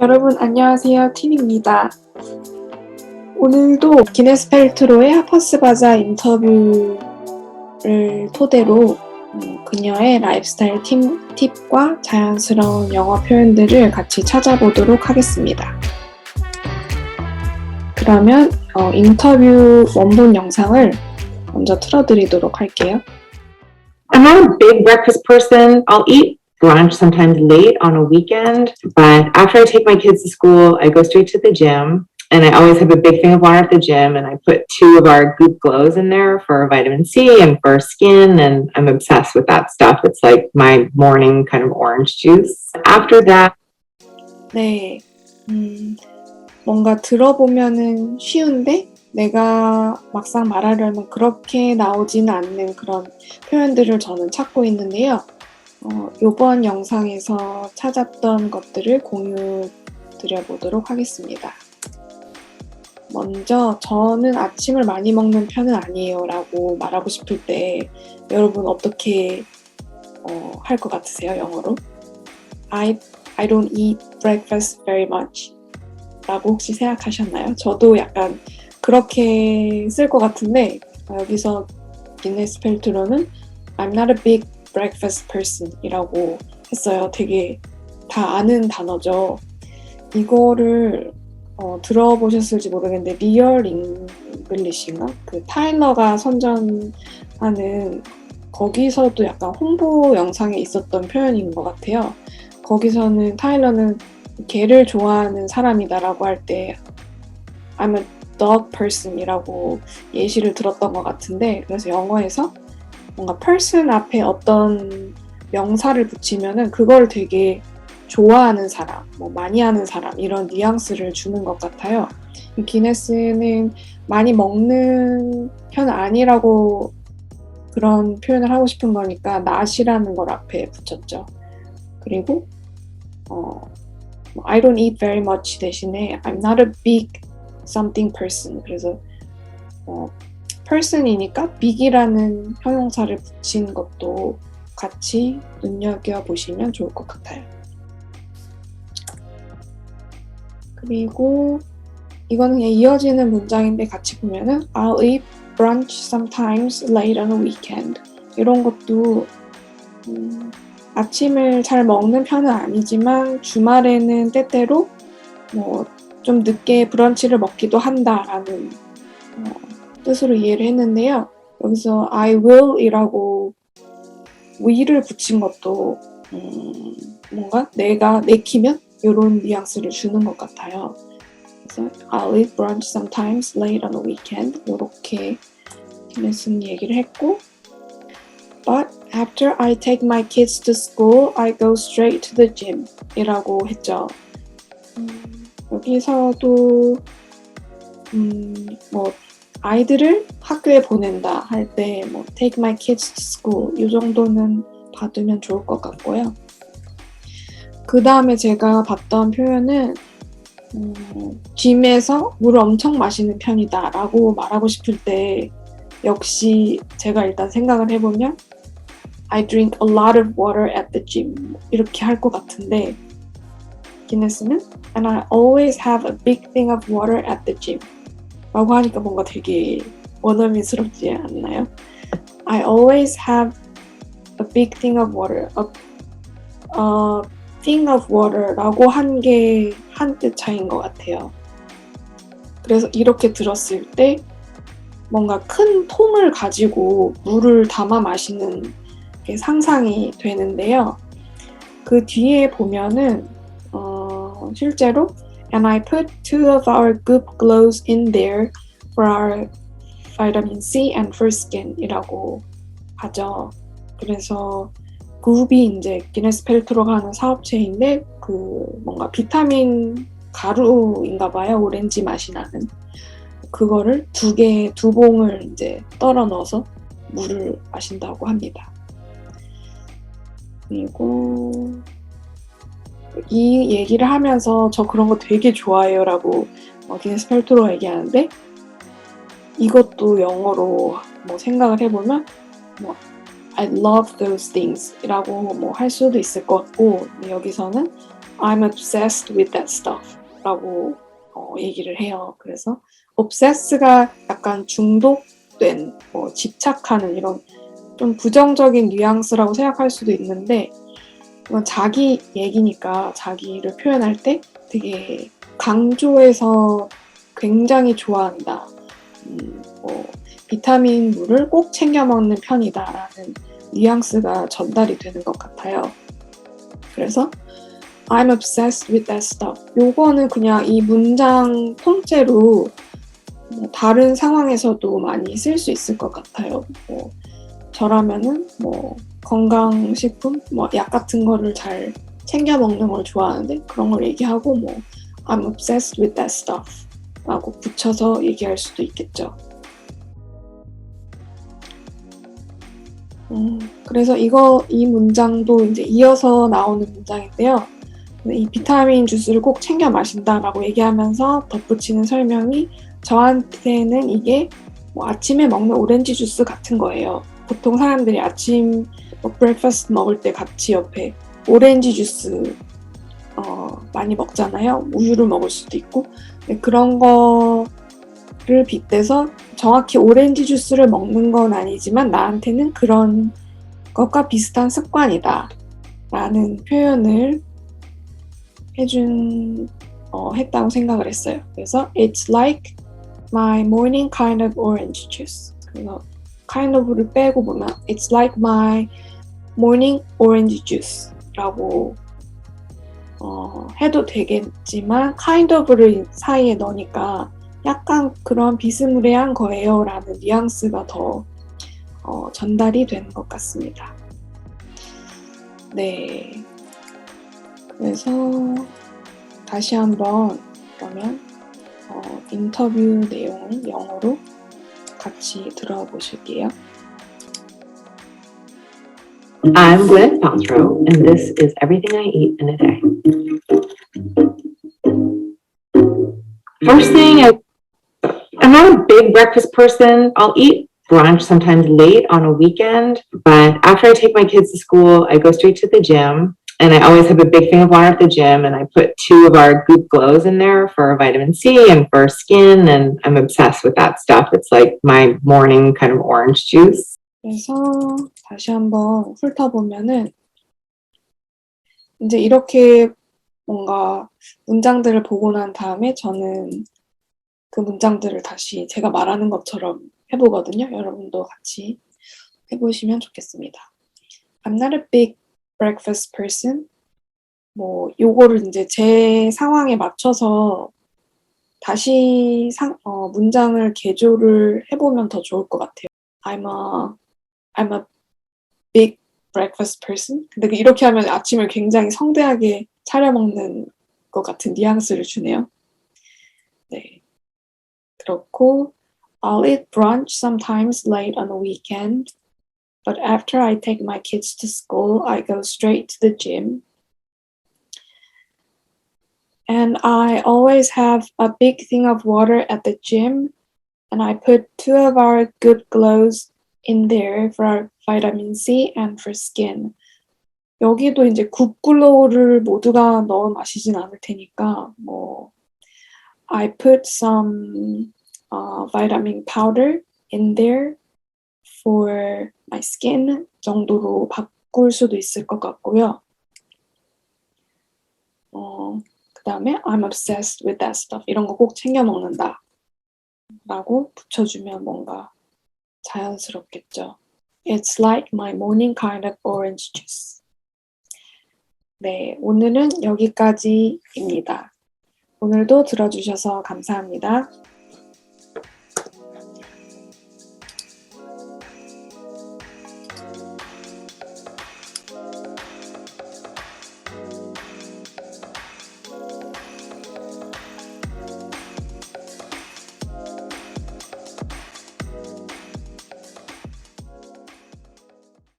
여러분 안녕하세요 팀입니다. 오늘도 기네스 펠트로의 하퍼스 바자 인터뷰를 토대로 음, 그녀의 라이프스타일 팀, 팁과 자연스러운 영어 표현들을 같이 찾아보도록 하겠습니다. 그러면 어, 인터뷰 원본 영상을 먼저 틀어드리도록 할게요. I'm not a big breakfast person. I'll eat brunch sometimes late on a weekend, but after I take my kids to school, I go straight to the gym. And I always have a big thing of water at the gym, and I put two of our Goop Glows in there for vitamin C and for skin, and I'm obsessed with that stuff. It's like my morning kind of orange juice. After that, 네, 음, 뭔가 들어보면은 쉬운데 내가 막상 말하려면 그렇게 나오지는 않는 그런 표현들을 저는 찾고 있는데요. 어, 이번 영상에서 찾았던 것들을 공유 드려보도록 하겠습니다. 먼저 저는 아침을 많이 먹는 편은 아니에요 라고 말하고 싶을 때 여러분 어떻게 어, 할것 같으세요 영어로? I, I don't eat breakfast very much 라고 혹시 생각하셨나요? 저도 약간 그렇게 쓸 것 같은데 어, 여기서 기네스 펠트로는 I'm not a big breakfast person 이라고 했어요. 되게 다 아는 단어죠. 이거를 어, 들어보셨을지 모르겠는데 리얼 잉글리시인가? 그 타일러가 선전하는 거기서도 약간 홍보 영상에 있었던 표현인 것 같아요. 거기서는 타일러는 개를 좋아하는 사람이다라고 할 때 I'm a dog person이라고 예시를 들었던 것 같은데 그래서 영어에서 뭔가 person 앞에 어떤 명사를 붙이면은 그걸 되게 좋아하는 사람, 뭐 많이 하는 사람 이런 뉘앙스를 주는 것 같아요. 이 기네스는 많이 먹는 편 아니라고 그런 표현을 하고 싶은 거니까 not이라는 걸 앞에 붙였죠. 그리고 어, 뭐 I don't eat very much 대신에 I'm not a big something person. 그래서 어, person이니까 big이라는 형용사를 붙인 것도 같이 눈여겨 보시면 좋을 것 같아요. 그리고 이거는 그냥 이어지는 문장인데 같이 보면은 I'll eat brunch sometimes late on a weekend. 이런 것도 음, 아침을 잘 먹는 편은 아니지만 주말에는 때때로 뭐 좀 늦게 브런치를 먹기도 한다라는 어, 뜻으로 이해를 했는데요. 여기서 I will이라고 will을 붙인 것도 음, 뭔가 내가 내키면 이런 뉘앙스를 주는 것 같아요. 그래서 I'll eat brunch sometimes late on a weekend 이렇게 김혜순 얘기를 했고 But after I take my kids to school, I go straight to the gym 이라고 했죠. 음, 여기서도 음, 뭐 아이들을 학교에 보낸다 할 때 뭐 take my kids to school 이 정도는 받으면 좋을 것 같고요. 그 다음에 제가 봤던 표현은 음, 짐에서 물을 엄청 마시는 편이다. 라고 말하고 싶을 때 역시 제가 일단 생각을 해보면 I drink a lot of water at the gym. 이렇게 할 것 같은데 기네스는 And I always have a big thing of water at the gym 라고 하니까 뭔가 되게 원어민스럽지 않나요? I always have a big thing of water a, a thing of water 라고 한 게 한 뜻 차이인 것 같아요. 그래서 이렇게 들었을 때 뭔가 큰 통을 가지고 물을 담아 마시는 게 상상이 되는데요. 그 뒤에 보면은 어, 실제로 and I put two of our Goop glows in there for our vitamin C and for skin 이라고 하죠. 그래서 굽이 이제 기네스 펠트로가 하는 사업체인데 그 뭔가 비타민 가루인가 봐요. 오렌지 맛이 나는. 그거를 두 개, 두 봉을 이제 떨어 넣어서 물을 마신다고 합니다. 그리고 이 얘기를 하면서 저 그런 거 되게 좋아해요 라고 어, 기네스 펠트로 얘기하는데 이것도 영어로 뭐 생각을 해보면 뭐 I love those things 이라고 뭐 할 수도 있을 것 같고 여기서는 I'm obsessed with that stuff 라고 어, 얘기를 해요. 그래서 obsess가 약간 중독된, 뭐 집착하는 이런 좀 부정적인 뉘앙스라고 생각할 수도 있는데 이건 자기 얘기니까 자기를 표현할 때 되게 강조해서 굉장히 좋아한다. 음, 뭐 비타민 물을 꼭 챙겨 먹는 편이다라는 뉘앙스가 전달이 되는 것 같아요. 그래서 I'm obsessed with that stuff. 요거는 그냥 이 문장 통째로 뭐 다른 상황에서도 많이 쓸 수 있을 것 같아요. 뭐 저라면은 뭐 건강식품, 뭐 약 같은 거를 잘 챙겨 먹는 걸 좋아하는데 그런 걸 얘기하고 뭐 I'm obsessed with that stuff 라고 붙여서 얘기할 수도 있겠죠. 음, 그래서 이거 이 문장도 이제 이어서 나오는 문장인데요. 이 비타민 주스를 꼭 챙겨 마신다라고 얘기하면서 덧붙이는 설명이 저한테는 이게 뭐 아침에 먹는 오렌지 주스 같은 거예요. 보통 사람들이 아침 뭐 브렉퍼스트 먹을 때 같이 옆에 오렌지 주스 어, 많이 먹잖아요. 우유를 먹을 수도 있고 네, 그런 거를 빗대서 정확히 오렌지 주스를 먹는 건 아니지만 나한테는 그런 것과 비슷한 습관이다 라는 표현을 해준 어, 했다고 생각을 했어요. 그래서 it's like my morning kind of orange juice. 그래서 kind of를 빼고 보면 it's like my morning orange juice라고 어, 해도 되겠지만 kind of를 사이에 넣으니까 약간 그런 비스무리한 거예요라는 뉘앙스가 더 어, 전달이 되는 것 같습니다. 네. 그래서 다시 한번 그러면 어, 인터뷰 내용을 영어로 같이 들어보실게요. I'm Gwyneth Paltrow, and this is everything I eat in a day. First thing, I, I'm not a big breakfast person. I'll eat brunch sometimes late on a weekend, but after I take my kids to school, I go straight to the gym. And I always have a big thing of water at the gym, and I put two of our Goop Glows in there for vitamin C and for skin, and I'm obsessed with that stuff. It's like my morning kind of orange juice. 그래서 다시 한번 훑어보면은 이제 이렇게 뭔가 문장들을 보고 난 다음에 저는 그 문장들을 다시 제가 말하는 것처럼 해보거든요. 여러분도 같이 해보시면 좋겠습니다. I'm not a big breakfast person. 뭐 요거를 이제 제 상황에 맞춰서 다시 상, 어, 문장을 개조를 해보면 더 좋을 것 같아요. I'm a I'm a big breakfast person. 근데 그 이렇게 하면 아침을 굉장히 성대하게 차려 먹는 것 같은 뉘앙스를 주네요. 네. 그렇고 I'll eat brunch sometimes late on the weekend. But after I take my kids to school, I go straight to the gym. And I always have a big thing of water at the gym. And I put two of our good glows in there for our vitamin C and for skin. 여기도 이제 굿글로우를 모두가 넣어 마시진 않을 테니까 뭐 I put some uh, vitamin powder in there for my skin 정도로 바꿀 수도 있을 것 같고요. 어, 그 다음에 I'm obsessed with that stuff. 이런 거 꼭 챙겨 먹는다. 라고 붙여주면 뭔가 자연스럽겠죠. It's like my morning kind of orange juice. 네, 오늘은 여기까지입니다. 오늘도 들어주셔서 감사합니다.